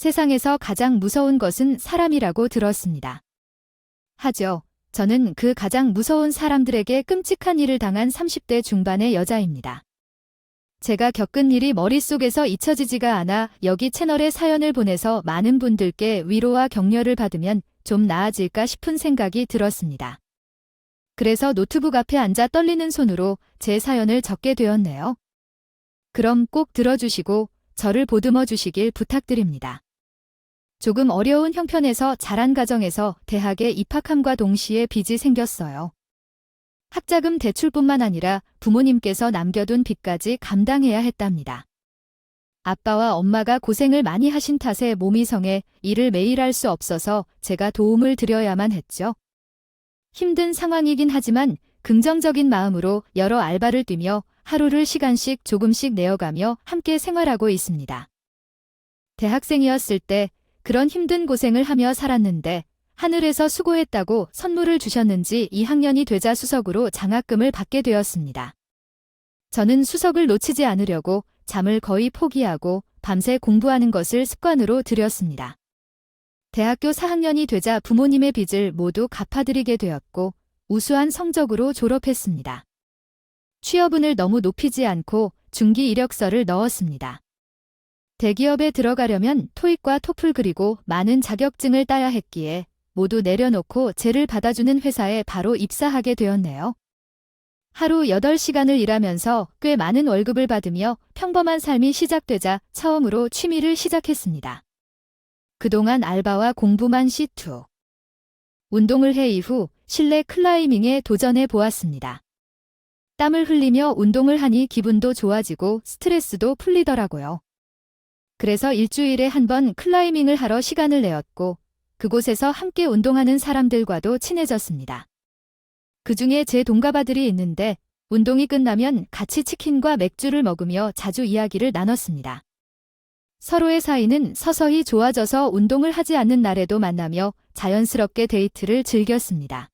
세상에서 가장 무서운 것은 사람이라고 들었습니다. 하죠. 저는 그 가장 무서운 사람들에게 끔찍한 일을 당한 30대 중반의 여자입니다. 제가 겪은 일이 머릿속에서 잊혀지지가 않아 여기 채널에 사연을 보내서 많은 분들께 위로와 격려를 받으면 좀 나아질까 싶은 생각이 들었습니다. 그래서 노트북 앞에 앉아 떨리는 손으로 제 사연을 적게 되었네요. 그럼 꼭 들어주시고 저를 보듬어 주시길 부탁드립니다. 조금 어려운 형편에서 자란 가정에서 대학에 입학함과 동시에 빚이 생겼어요. 학자금 대출뿐만 아니라 부모님께서 남겨둔 빚까지 감당해야 했답니다. 아빠와 엄마가 고생을 많이 하신 탓에 몸이 성해 일을 매일 할 수 없어서 제가 도움을 드려야만 했죠. 힘든 상황이긴 하지만 긍정적인 마음으로 여러 알바를 뛰며 하루를 시간씩 조금씩 내어가며 함께 생활하고 있습니다. 대학생이었을 때 그런 힘든 고생을 하며 살았는데 하늘에서 수고했다고 선물을 주셨는지 2학년이 되자 수석으로 장학금을 받게 되었습니다. 저는 수석을 놓치지 않으려고 잠을 거의 포기하고 밤새 공부하는 것을 습관으로 들였습니다. 대학교 4학년이 되자 부모님의 빚을 모두 갚아드리게 되었고 우수한 성적으로 졸업했습니다. 취업운을 너무 높이지 않고 중기 이력서를 넣었습니다. 대기업에 들어가려면 토익과 토플 그리고 많은 자격증을 따야 했기에 모두 내려놓고 쟤를 받아주는 회사에 바로 입사하게 되었네요. 하루 8시간을 일하면서 꽤 많은 월급을 받으며 평범한 삶이 시작되자 처음으로 취미를 시작했습니다. 그동안 알바와 공부만 C2. 운동을 해 이후 실내 클라이밍에 도전해 보았습니다. 땀을 흘리며 운동을 하니 기분도 좋아지고 스트레스도 풀리더라고요. 그래서 일주일에 한 번 클라이밍을 하러 시간을 내었고 그곳에서 함께 운동하는 사람들과도 친해졌습니다. 그 중에 제 동갑아들이 있는데 운동이 끝나면 같이 치킨과 맥주를 먹으며 자주 이야기를 나눴습니다. 서로의 사이는 서서히 좋아져서 운동을 하지 않는 날에도 만나며 자연스럽게 데이트를 즐겼습니다.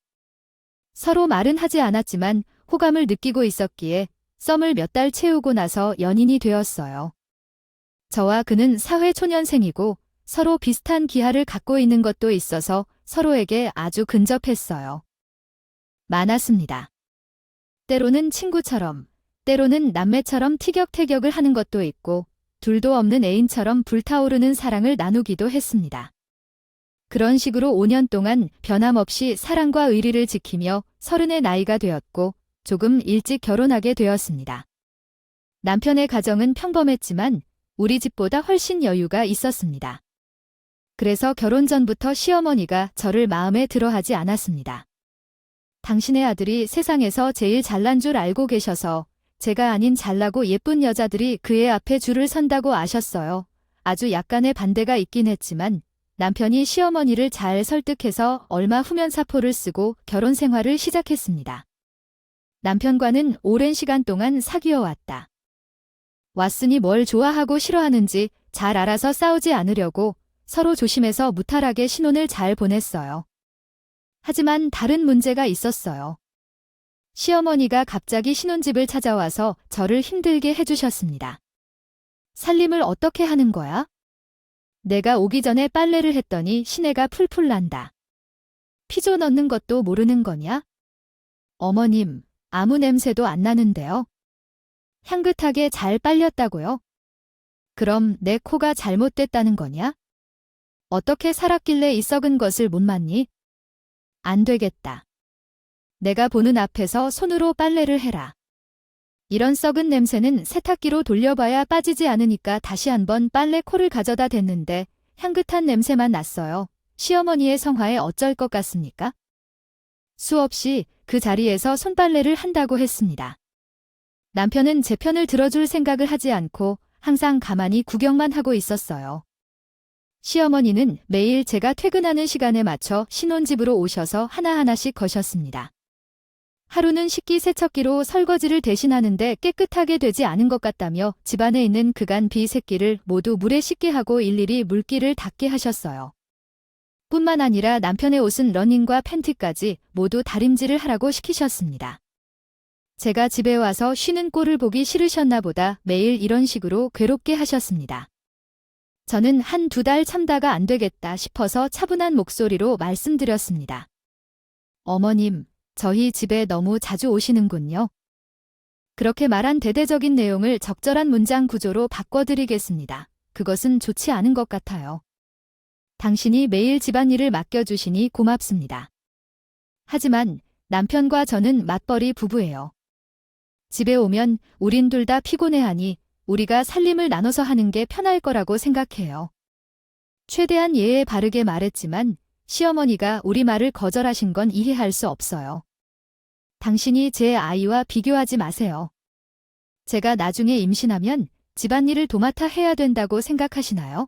서로 말은 하지 않았지만 호감을 느끼고 있었기에 썸을 몇 달 채우고 나서 연인이 되었어요. 저와 그는 사회초년생이고 서로 비슷한 기하를 갖고 있는 것도 있어서 서로에게 아주 근접했어요. 많았습니다. 때로는 친구처럼, 때로는 남매처럼 티격태격을 하는 것도 있고, 둘도 없는 애인처럼 불타오르는 사랑을 나누기도 했습니다. 그런 식으로 5년 동안 변함없이 사랑과 의리를 지키며 서른의 나이가 되었고, 조금 일찍 결혼하게 되었습니다. 남편의 가정은 평범했지만 우리 집보다 훨씬 여유가 있었습니다. 그래서 결혼 전부터 시어머니가 저를 마음에 들어 하지 않았습니다. 당신의 아들이 세상에서 제일 잘난 줄 알고 계셔서 제가 아닌 잘나고 예쁜 여자들이 그의 앞에 줄을 선다고 아셨어요. 아주 약간의 반대가 있긴 했지만 남편이 시어머니를 잘 설득해서 얼마 후면 사포를 쓰고 결혼 생활을 시작했습니다. 남편과는 오랜 시간 동안 사귀어 왔다. 왔으니 뭘 좋아하고 싫어하는지 잘 알아서 싸우지 않으려고 서로 조심해서 무탈하게 신혼을 잘 보냈어요. 하지만 다른 문제가 있었어요. 시어머니가 갑자기 신혼집을 찾아와서 저를 힘들게 해주셨습니다. 살림을 어떻게 하는 거야? 내가 오기 전에 빨래를 했더니 시내가 풀풀 난다. 피조 넣는 것도 모르는 거냐? 어머님, 아무 냄새도 안 나는데요. 향긋하게 잘 빨렸다고요? 그럼 내 코가 잘못됐다는 거냐? 어떻게 살았길래 이 썩은 것을 못 맞니? 안 되겠다. 내가 보는 앞에서 손으로 빨래를 해라. 이런 썩은 냄새는 세탁기로 돌려봐야 빠지지 않으니까 다시 한번 빨래 코를 가져다 댔는데 향긋한 냄새만 났어요. 시어머니의 성화에 어쩔 것 같습니까? 수없이 그 자리에서 손빨래를 한다고 했습니다. 남편은 제 편을 들어줄 생각을 하지 않고 항상 가만히 구경만 하고 있었어요. 시어머니는 매일 제가 퇴근하는 시간에 맞춰 신혼집으로 오셔서 하나하나씩 거셨습니다. 하루는 식기 세척기로 설거지를 대신하는데 깨끗하게 되지 않은 것 같다며 집안에 있는 그간 비새끼를 모두 물에 씻게 하고 일일이 물기를 닦게 하셨어요. 뿐만 아니라 남편의 옷은 러닝과 팬티까지 모두 다림질을 하라고 시키셨습니다. 제가 집에 와서 쉬는 꼴을 보기 싫으셨나 보다 매일 이런 식으로 괴롭게 하셨습니다. 저는 한 두 달 참다가 안 되겠다 싶어서 차분한 목소리로 말씀드렸습니다. 어머님, 저희 집에 너무 자주 오시는군요. 그렇게 말한 대대적인 내용을 적절한 문장 구조로 바꿔드리겠습니다. 그것은 좋지 않은 것 같아요. 당신이 매일 집안일을 맡겨주시니 고맙습니다. 하지만 남편과 저는 맞벌이 부부예요. 집에 오면 우린 둘 다 피곤해하니 우리가 살림을 나눠서 하는 게 편할 거라고 생각해요. 최대한 예에 바르게 말했지만 시어머니가 우리 말을 거절하신 건 이해할 수 없어요. 당신이 제 아이와 비교하지 마세요. 제가 나중에 임신하면 집안일을 도맡아 해야 된다고 생각하시나요?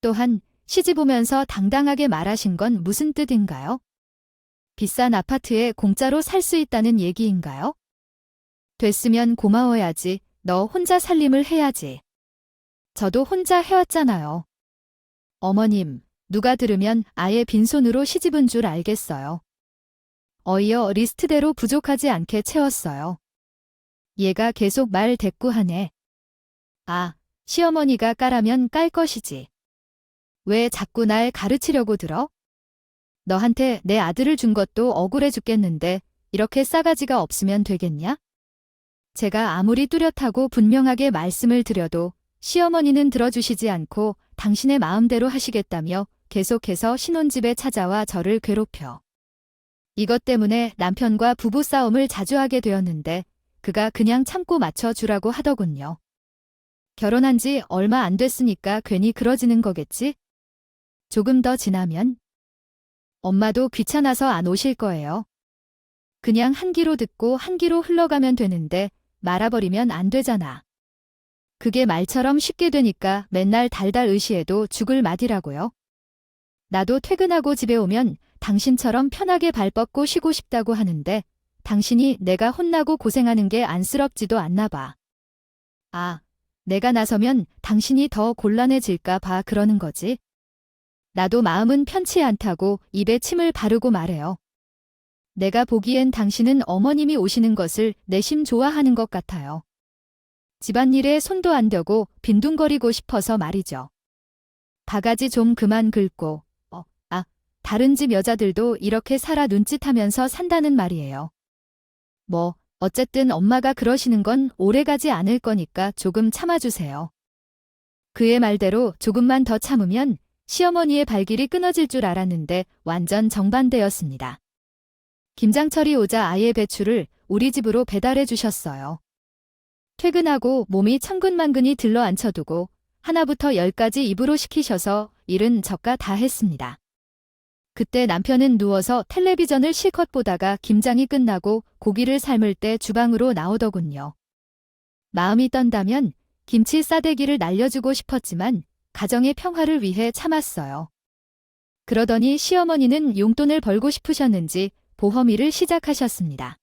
또한 시집 오면서 당당하게 말하신 건 무슨 뜻인가요? 비싼 아파트에 공짜로 살 수 있다는 얘기인가요? 됐으면 고마워야지. 너 혼자 살림을 해야지. 저도 혼자 해왔잖아요. 어머님, 누가 들으면 아예 빈손으로 시집은 줄 알겠어요. 어이어 리스트대로 부족하지 않게 채웠어요. 얘가 계속 말 대꾸하네. 아, 시어머니가 까라면 깔 것이지. 왜 자꾸 날 가르치려고 들어? 너한테 내 아들을 준 것도 억울해 죽겠는데 이렇게 싸가지가 없으면 되겠냐? 제가 아무리 뚜렷하고 분명하게 말씀을 드려도 시어머니는 들어주시지 않고 당신의 마음대로 하시겠다며 계속해서 신혼집에 찾아와 저를 괴롭혀. 이것 때문에 남편과 부부싸움을 자주 하게 되었는데 그가 그냥 참고 맞춰주라고 하더군요. 결혼한 지 얼마 안 됐으니까 괜히 그러지는 거겠지? 조금 더 지나면 엄마도 귀찮아서 안 오실 거예요. 그냥 한 귀로 듣고 한 귀로 흘러가면 되는데 말아버리면 안 되잖아. 그게 말처럼 쉽게 되니까 맨날 달달 의시해도 죽을 맛이라고요. 나도 퇴근하고 집에 오면 당신처럼 편하게 발 뻗고 쉬고 싶다고 하는데 당신이 내가 혼나고 고생하는 게 안쓰럽지도 않나 봐. 아, 내가 나서면 당신이 더 곤란해질까 봐 그러는 거지. 나도 마음은 편치 않다고 입에 침을 바르고 말해요. 내가 보기엔 당신은 어머님이 오시는 것을 내심 좋아하는 것 같아요. 집안일에 손도 안 대고 빈둥거리고 싶어서 말이죠. 바가지 좀 그만 긁고, 어, 아, 다른 집 여자들도 이렇게 살아 눈짓하면서 산다는 말이에요. 뭐, 어쨌든 엄마가 그러시는 건 오래가지 않을 거니까 조금 참아주세요. 그의 말대로 조금만 더 참으면 시어머니의 발길이 끊어질 줄 알았는데 완전 정반대였습니다. 김장철이 오자 아예 배추를 우리 집으로 배달해 주셨어요. 퇴근하고 몸이 천근만근이 들러 앉혀두고 하나부터 열까지 입으로 시키셔서 일은 저가 다 했습니다. 그때 남편은 누워서 텔레비전을 실컷 보다가 김장이 끝나고 고기를 삶을 때 주방으로 나오더군요. 마음이 떤다면 김치 싸대기를 날려주고 싶었지만 가정의 평화를 위해 참았어요. 그러더니 시어머니는 용돈을 벌고 싶으셨는지 보험 일을 시작하셨습니다.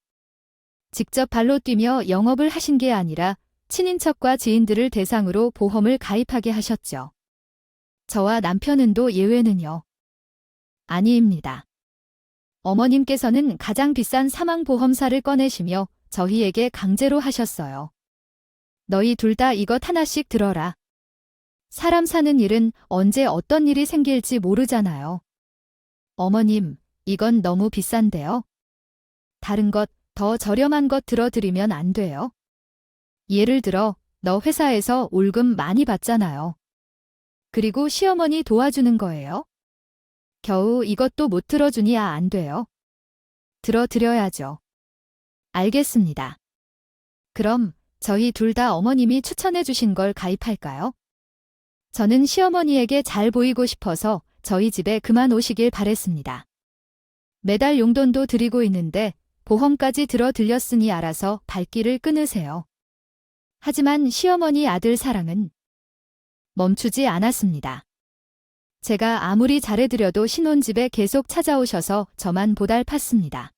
직접 발로 뛰며 영업을 하신 게 아니라 친인척과 지인들을 대상으로 보험을 가입하게 하셨죠. 저와 남편은도 예외는요. 아니입니다. 어머님께서는 가장 비싼 사망보험사를 꺼내시며 저희에게 강제로 하셨어요. 너희 둘 다 이것 하나씩 들어라. 사람 사는 일은 언제 어떤 일이 생길지 모르잖아요. 어머님, 이건 너무 비싼데요. 다른 것, 더 저렴한 것 들어드리면 안 돼요. 예를 들어, 너 회사에서 월급 많이 받잖아요. 그리고 시어머니 도와주는 거예요. 겨우 이것도 못 들어주니 아, 안 돼요. 들어드려야죠. 알겠습니다. 그럼 저희 둘 다 어머님이 추천해 주신 걸 가입할까요? 저는 시어머니에게 잘 보이고 싶어서 저희 집에 그만 오시길 바랬습니다. 매달 용돈도 드리고 있는데 보험까지 들어 들렸으니 알아서 발길을 끊으세요. 하지만 시어머니 아들 사랑은 멈추지 않았습니다. 제가 아무리 잘해드려도 신혼집에 계속 찾아오셔서 저만 보달 팠습니다.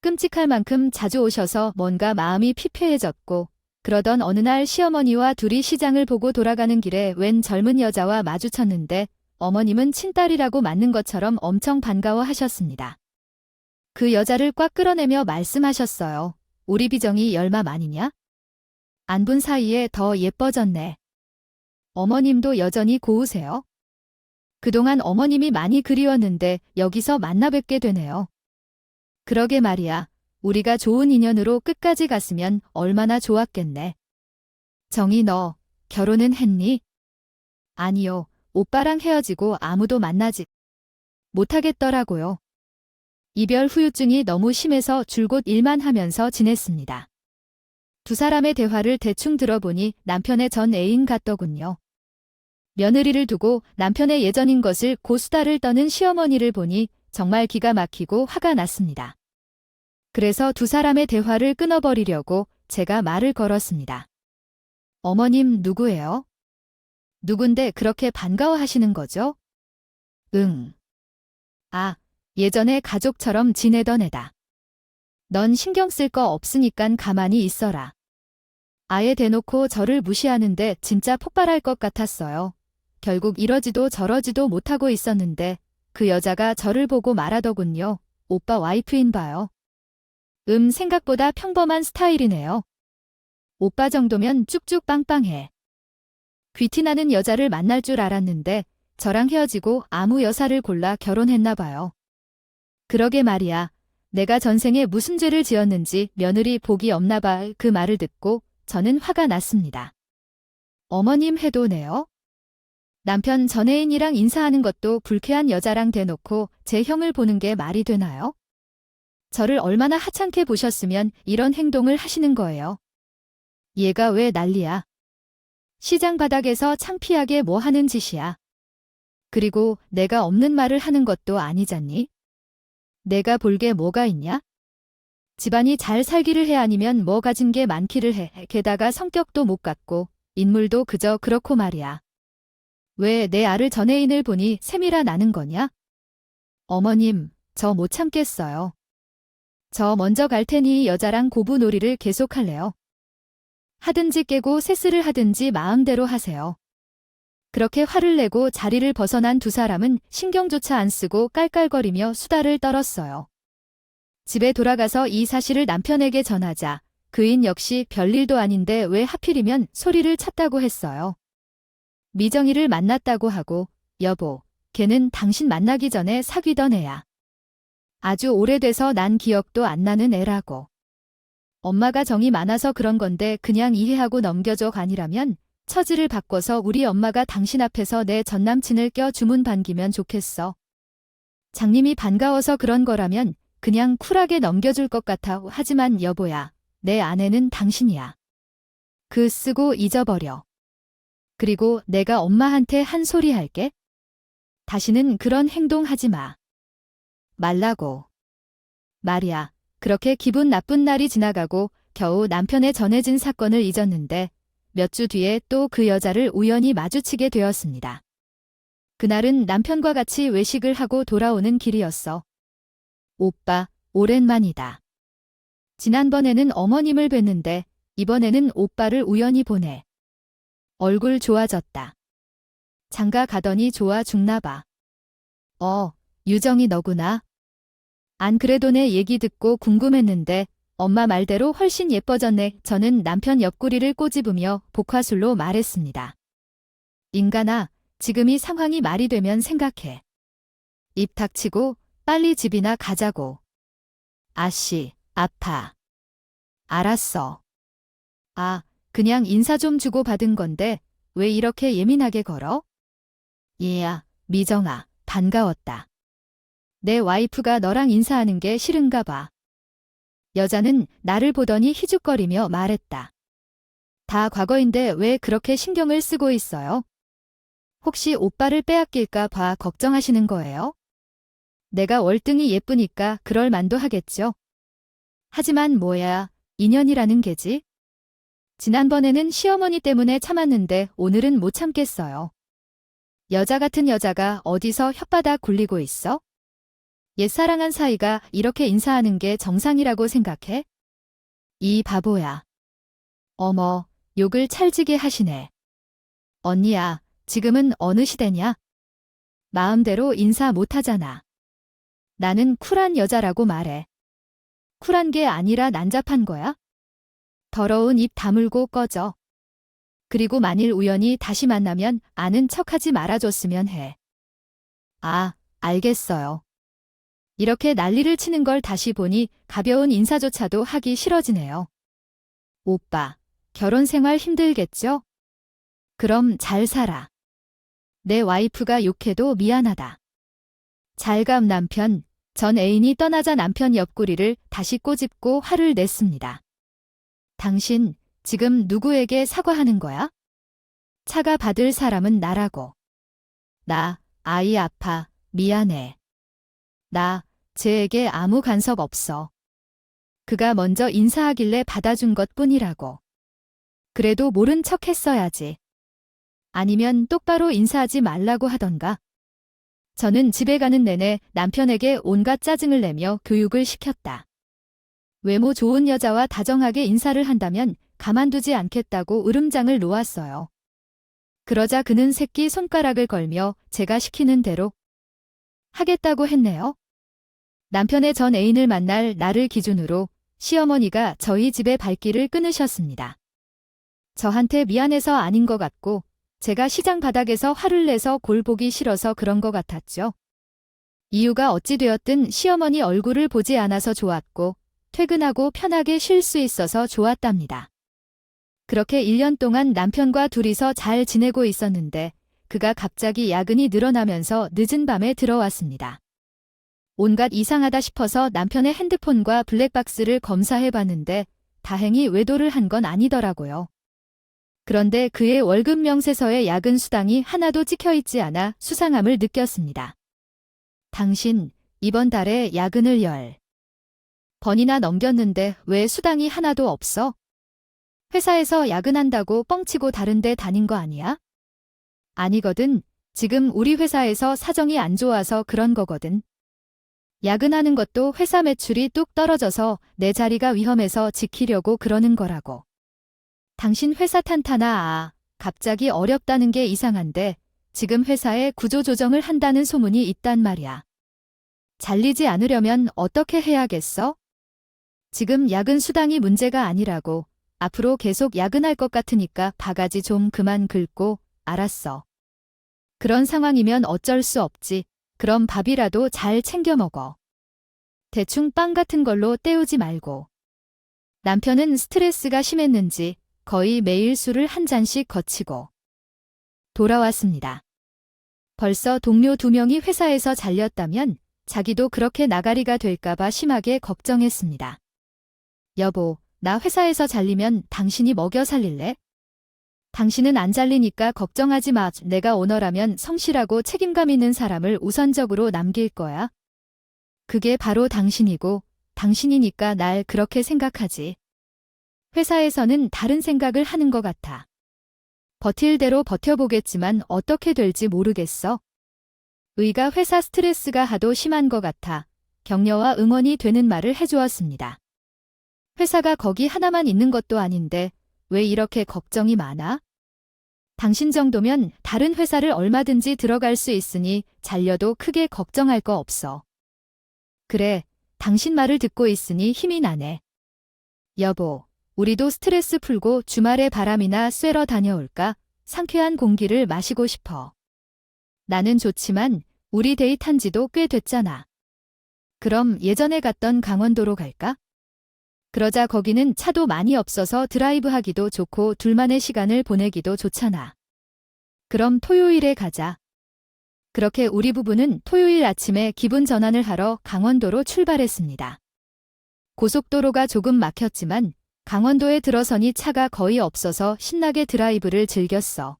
끔찍할 만큼 자주 오셔서 뭔가 마음이 피폐해졌고 그러던 어느 날 시어머니와 둘이 시장을 보고 돌아가는 길에 웬 젊은 여자와 마주쳤는데 어머님은 친딸이라고 맞는 것처럼 엄청 반가워하셨습니다. 그 여자를 꽉 끌어내며 말씀하셨어요. 우리 비정이 열마 많이냐? 안 본 사이에 더 예뻐졌네. 어머님도 여전히 고우세요? 그동안 어머님이 많이 그리웠는데 여기서 만나 뵙게 되네요. 그러게 말이야. 우리가 좋은 인연으로 끝까지 갔으면 얼마나 좋았겠네. 정희 너 결혼은 했니? 아니요. 오빠랑 헤어지고 아무도 만나지 못하겠더라고요. 이별 후유증이 너무 심해서 줄곧 일만 하면서 지냈습니다. 두 사람의 대화를 대충 들어보니 남편의 전 애인 같더군요. 며느리를 두고 남편의 예전인 것을 고수다를 떠는 시어머니를 보니 정말 기가 막히고 화가 났습니다. 그래서 두 사람의 대화를 끊어버리려고 제가 말을 걸었습니다. 어머님 누구예요? 누군데 그렇게 반가워하시는 거죠? 응. 아, 예전에 가족처럼 지내던 애다. 넌 신경 쓸 거 없으니깐 가만히 있어라. 아예 대놓고 저를 무시하는데 진짜 폭발할 것 같았어요. 결국 이러지도 저러지도 못하고 있었는데 그 여자가 저를 보고 말하더군요. 오빠 와이프인 봐요. 음, 생각보다 평범한 스타일이네요. 오빠 정도면 쭉쭉 빵빵해. 귀티나는 여자를 만날 줄 알았는데 저랑 헤어지고 아무 여사를 골라 결혼했나 봐요. 그러게 말이야. 내가 전생에 무슨 죄를 지었는지 며느리 복이 없나 봐. 그 말을 듣고 저는 화가 났습니다. 어머님 해도네요? 남편 전애인이랑 인사하는 것도 불쾌한 여자랑 대놓고 제 형을 보는 게 말이 되나요? 저를 얼마나 하찮게 보셨으면 이런 행동을 하시는 거예요. 얘가 왜 난리야? 시장 바닥에서 창피하게 뭐 하는 짓이야? 그리고 내가 없는 말을 하는 것도 아니잖니? 내가 볼 게 뭐가 있냐? 집안이 잘 살기를 해 아니면 뭐 가진 게 많기를 해. 게다가 성격도 못 갖고 인물도 그저 그렇고 말이야. 왜 내 아를 전 애인을 보니 세미라 나는 거냐? 어머님, 저 못 참겠어요. 저 먼저 갈 테니 여자랑 고부 놀이를 계속할래요. 하든지 깨고 세스를 하든지 마음대로 하세요. 그렇게 화를 내고 자리를 벗어난 두 사람은 신경조차 안 쓰고 깔깔거리며 수다를 떨었어요. 집에 돌아가서 이 사실을 남편에게 전하자 그인 역시 별일도 아닌데 왜 하필이면 소리를 쳤다고 했어요. 미정이를 만났다고 하고 여보, 걔는 당신 만나기 전에 사귀던 애야. 아주 오래돼서 난 기억도 안 나는 애라고. 엄마가 정이 많아서 그런 건데 그냥 이해하고 넘겨줘 아니라면 처지를 바꿔서 우리 엄마가 당신 앞에서 내 전남친을 껴 주문 반기면 좋겠어. 장님이 반가워서 그런 거라면 그냥 쿨하게 넘겨줄 것 같아. 하지만 여보야, 내 아내는 당신이야. 그 쓰고 잊어버려. 그리고 내가 엄마한테 한 소리 할게. 다시는 그런 행동 하지 마. 말라고. 말이야, 그렇게 기분 나쁜 날이 지나가고 겨우 남편의 전해진 사건을 잊었는데 몇 주 뒤에 또 그 여자를 우연히 마주치게 되었습니다. 그날은 남편과 같이 외식을 하고 돌아오는 길이었어. 오빠, 오랜만이다. 지난번에는 어머님을 뵀는데 이번에는 오빠를 우연히 보내. 얼굴 좋아졌다. 장가 가더니 좋아 죽나 봐. 어, 유정이 너구나. 안 그래도 내 얘기 듣고 궁금했는데 엄마 말대로 훨씬 예뻐졌네. 저는 남편 옆구리를 꼬집으며 복화술로 말했습니다. 인간아, 지금 이 상황이 말이 되면 생각해. 입 닥치고 빨리 집이나 가자고. 아씨, 아파. 알았어. 아, 그냥 인사 좀 주고 받은 건데 왜 이렇게 예민하게 걸어? 얘야, 미정아, 반가웠다. 내 와이프가 너랑 인사하는 게 싫은가 봐. 여자는 나를 보더니 희죽거리며 말했다. 다 과거인데 왜 그렇게 신경을 쓰고 있어요? 혹시 오빠를 빼앗길까 봐 걱정하시는 거예요? 내가 월등히 예쁘니까 그럴 만도 하겠죠. 하지만 뭐야, 인연이라는 게지. 지난번에는 시어머니 때문에 참았는데 오늘은 못 참겠어요. 여자 같은 여자가 어디서 혓바닥 굴리고 있어? 옛사랑한 사이가 이렇게 인사하는 게 정상이라고 생각해? 이 바보야. 어머, 욕을 찰지게 하시네. 언니야, 지금은 어느 시대냐? 마음대로 인사 못하잖아. 나는 쿨한 여자라고 말해. 쿨한 게 아니라 난잡한 거야? 더러운 입 다물고 꺼져. 그리고 만일 우연히 다시 만나면 아는 척하지 말아줬으면 해. 아, 알겠어요. 이렇게 난리를 치는 걸 다시 보니 가벼운 인사조차도 하기 싫어지네요. 오빠, 결혼 생활 힘들겠죠? 그럼 잘 살아. 내 와이프가 욕해도 미안하다. 잘감 남편, 전 애인이 떠나자 남편 옆구리를 다시 꼬집고 화를 냈습니다. 당신, 지금 누구에게 사과하는 거야? 차가 받을 사람은 나라고. 나, 아이 아파, 미안해. 나, 쟤에게 아무 간섭 없어. 그가 먼저 인사하길래 받아준 것 뿐이라고. 그래도 모른 척 했어야지. 아니면 똑바로 인사하지 말라고 하던가. 저는 집에 가는 내내 남편에게 온갖 짜증을 내며 교육을 시켰다. 외모 좋은 여자와 다정하게 인사를 한다면 가만두지 않겠다고 으름장을 놓았어요. 그러자 그는 새끼 손가락을 걸며 제가 시키는 대로 하겠다고 했네요. 남편의 전 애인을 만날 나를 기준으로 시어머니가 저희 집의 발길을 끊으셨습니다. 저한테 미안해서 아닌 것 같고 제가 시장 바닥에서 화를 내서 골 보기 싫어서 그런 것 같았죠. 이유가 어찌되었든 시어머니 얼굴을 보지 않아서 좋았고 퇴근하고 편하게 쉴 수 있어서 좋았답니다. 그렇게 1년 동안 남편과 둘이서 잘 지내고 있었는데 그가 갑자기 야근이 늘어나면서 늦은 밤에 들어왔습니다. 온갖 이상하다 싶어서 남편의 핸드폰과 블랙박스를 검사해 봤는데 다행히 외도를 한 건 아니더라고요. 그런데 그의 월급 명세서에 야근 수당이 하나도 찍혀 있지 않아 수상함을 느꼈습니다. 당신, 이번 달에 야근을 열 번이나 넘겼는데 왜 수당이 하나도 없어? 회사에서 야근한다고 뻥치고 다른데 다닌 거 아니야? 아니거든. 지금 우리 회사에서 사정이 안 좋아서 그런 거거든. 야근하는 것도 회사 매출이 뚝 떨어져서 내 자리가 위험해서 지키려고 그러는 거라고. 당신 회사 탄타나 아, 갑자기 어렵다는 게 이상한데 지금 회사에 구조조정을 한다는 소문이 있단 말이야. 잘리지 않으려면 어떻게 해야겠어? 지금 야근 수당이 문제가 아니라고. 앞으로 계속 야근할 것 같으니까 바가지 좀 그만 긁고 알았어. 그런 상황이면 어쩔 수 없지. 그럼 밥이라도 잘 챙겨 먹어. 대충 빵 같은 걸로 때우지 말고. 남편은 스트레스가 심했는지 거의 매일 술을 한 잔씩 거치고 돌아왔습니다. 벌써 동료 두 명이 회사에서 잘렸다면 자기도 그렇게 나가리가 될까봐 심하게 걱정했습니다. 여보, 나 회사에서 잘리면 당신이 먹여 살릴래? 당신은 안 잘리니까 걱정하지 마. 내가 오너라면 성실하고 책임감 있는 사람을 우선적으로 남길 거야. 그게 바로 당신이고, 당신이니까 날 그렇게 생각하지. 회사에서는 다른 생각을 하는 것 같아. 버틸 대로 버텨보겠지만 어떻게 될지 모르겠어. 의가 회사 스트레스가 하도 심한 것 같아 격려와 응원이 되는 말을 해주었습니다. 회사가 거기 하나만 있는 것도 아닌데 왜 이렇게 걱정이 많아? 당신 정도면 다른 회사를 얼마든지 들어갈 수 있으니 잘려도 크게 걱정할 거 없어. 그래, 당신 말을 듣고 있으니 힘이 나네. 여보, 우리도 스트레스 풀고 주말에 바람이나 쐬러 다녀올까? 상쾌한 공기를 마시고 싶어. 나는 좋지만 우리 데이트한 지도 꽤 됐잖아. 그럼 예전에 갔던 강원도로 갈까? 그러자 거기는 차도 많이 없어서 드라이브 하기도 좋고 둘만의 시간을 보내기도 좋잖아. 그럼 토요일에 가자. 그렇게 우리 부부는 토요일 아침에 기분 전환을 하러 강원도로 출발했습니다. 고속도로가 조금 막혔지만 강원도에 들어서니 차가 거의 없어서 신나게 드라이브를 즐겼어.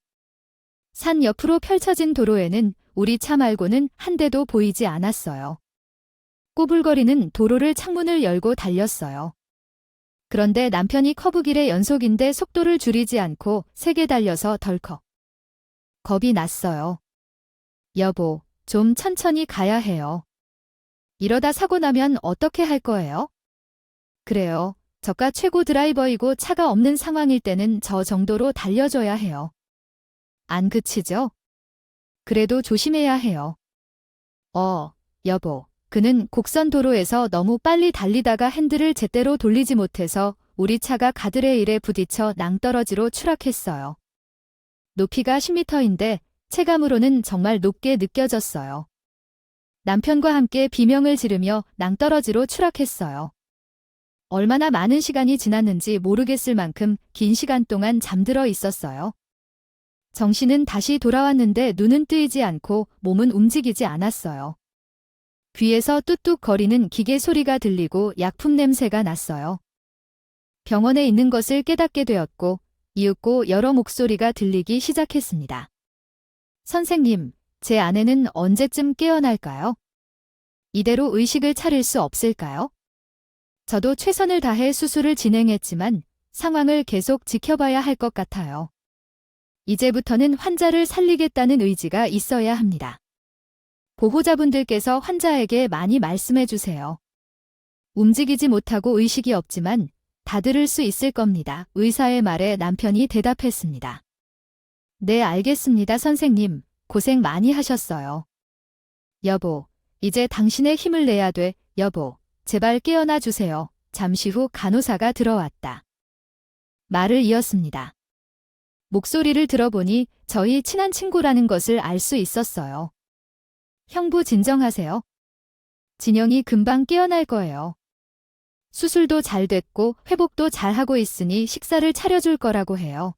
산 옆으로 펼쳐진 도로에는 우리 차 말고는 한 대도 보이지 않았어요. 꼬불거리는 도로를 창문을 열고 달렸어요. 그런데 남편이 커브길의 연속인데 속도를 줄이지 않고 세게 달려서 덜컥. 겁이 났어요. 여보, 좀 천천히 가야 해요. 이러다 사고 나면 어떻게 할 거예요? 그래요. 저가 최고 드라이버이고 차가 없는 상황일 때는 저 정도로 달려줘야 해요. 안 그치죠? 그래도 조심해야 해요. 어, 여보. 그는 곡선 도로에서 너무 빨리 달리다가 핸들을 제대로 돌리지 못해서 우리 차가 가드레일에 부딪혀 낭떠러지로 추락했어요. 높이가 10m인데 체감으로는 정말 높게 느껴졌어요. 남편과 함께 비명을 지르며 낭떠러지로 추락했어요. 얼마나 많은 시간이 지났는지 모르겠을 만큼 긴 시간 동안 잠들어 있었어요. 정신은 다시 돌아왔는데 눈은 뜨이지 않고 몸은 움직이지 않았어요. 귀에서 뚝뚝 거리는 기계 소리가 들리고 약품 냄새가 났어요. 병원에 있는 것을 깨닫게 되었고 이윽고 여러 목소리가 들리기 시작했습니다. 선생님, 제 아내는 언제쯤 깨어날까요? 이대로 의식을 차릴 수 없을까요? 저도 최선을 다해 수술을 진행했지만 상황을 계속 지켜봐야 할 것 같아요. 이제부터는 환자를 살리겠다는 의지가 있어야 합니다. 보호자분들께서 환자에게 많이 말씀해 주세요. 움직이지 못하고 의식이 없지만 다 들을 수 있을 겁니다. 의사의 말에 남편이 대답했습니다. 네, 알겠습니다, 선생님. 고생 많이 하셨어요. 여보, 이제 당신의 힘을 내야 돼, 여보. 제발 깨어나 주세요. 잠시 후 간호사가 들어왔다. 말을 이었습니다. 목소리를 들어보니 저희 친한 친구라는 것을 알 수 있었어요. 형부 진정하세요. 진영이 금방 깨어날 거예요. 수술도 잘 됐고 회복도 잘 하고 있으니 식사를 차려줄 거라고 해요.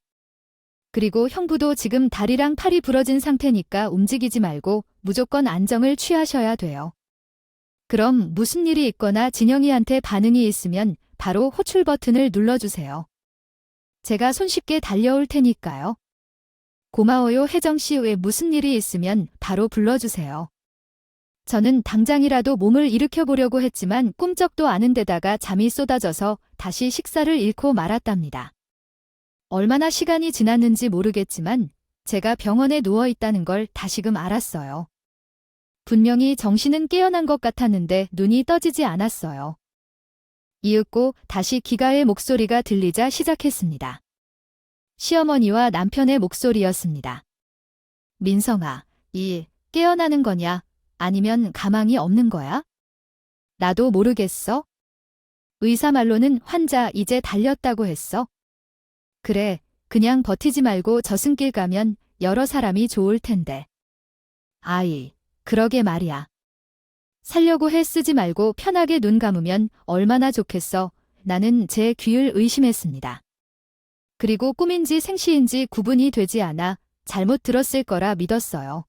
그리고 형부도 지금 다리랑 팔이 부러진 상태니까 움직이지 말고 무조건 안정을 취하셔야 돼요. 그럼 무슨 일이 있거나 진영이한테 반응이 있으면 바로 호출 버튼을 눌러주세요. 제가 손쉽게 달려올 테니까요. 고마워요 혜정씨 왜 무슨 일이 있으면 바로 불러주세요. 저는 당장이라도 몸을 일으켜 보려고 했지만 꿈쩍도 않은 데다가 잠이 쏟아져서 다시 식사를 잃고 말았답니다. 얼마나 시간이 지났는지 모르겠지만 제가 병원에 누워 있다는 걸 다시금 알았어요. 분명히 정신은 깨어난 것 같았는데 눈이 떠지지 않았어요. 이윽고 다시 기가의 목소리가 들리자 시작했습니다. 시어머니와 남편의 목소리였습니다. 민성아, 이 깨어나는 거냐? 아니면 가망이 없는 거야? 나도 모르겠어. 의사 말로는 환자 이제 달렸다고 했어. 그래, 그냥 버티지 말고 저승길 가면 여러 사람이 좋을 텐데. 아이, 그러게 말이야. 살려고 해 쓰지 말고 편하게 눈 감으면 얼마나 좋겠어. 나는 제 귀를 의심했습니다. 그리고 꿈인지 생시인지 구분이 되지 않아 잘못 들었을 거라 믿었어요.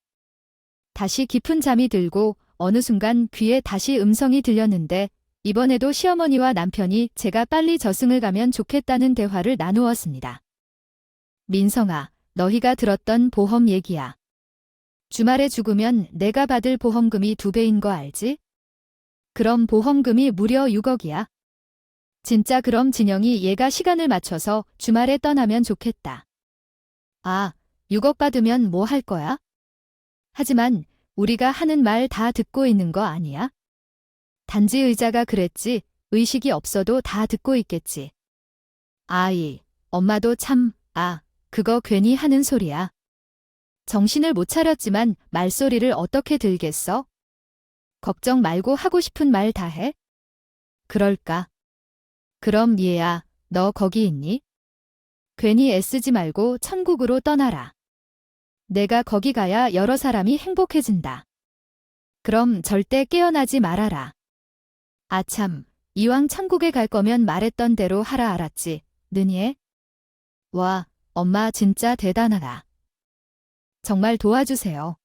다시 깊은 잠이 들고 어느 순간 귀에 다시 음성이 들렸는데 이번에도 시어머니와 남편이 제가 빨리 저승을 가면 좋겠다는 대화를 나누었습니다. 민성아, 너희가 들었던 보험 얘기야. 주말에 죽으면 내가 받을 보험금이 두 배인 거 알지? 그럼 보험금이 무려 6억이야. 진짜 그럼 진영이 얘가 시간을 맞춰서 주말에 떠나면 좋겠다. 아, 6억 받으면 뭐 할 거야? 하지만 우리가 하는 말 다 듣고 있는 거 아니야? 단지 의자가 그랬지 의식이 없어도 다 듣고 있겠지. 아이, 엄마도 참, 아, 그거 괜히 하는 소리야. 정신을 못 차렸지만 말소리를 어떻게 들겠어? 걱정 말고 하고 싶은 말 다 해? 그럴까? 그럼 얘야, 너 거기 있니? 괜히 애쓰지 말고 천국으로 떠나라. 내가 거기 가야 여러 사람이 행복해진다. 그럼 절대 깨어나지 말아라. 아참, 이왕 천국에 갈 거면 말했던 대로 하라 알았지, 느니에? 와, 엄마 진짜 대단하다. 정말 도와주세요.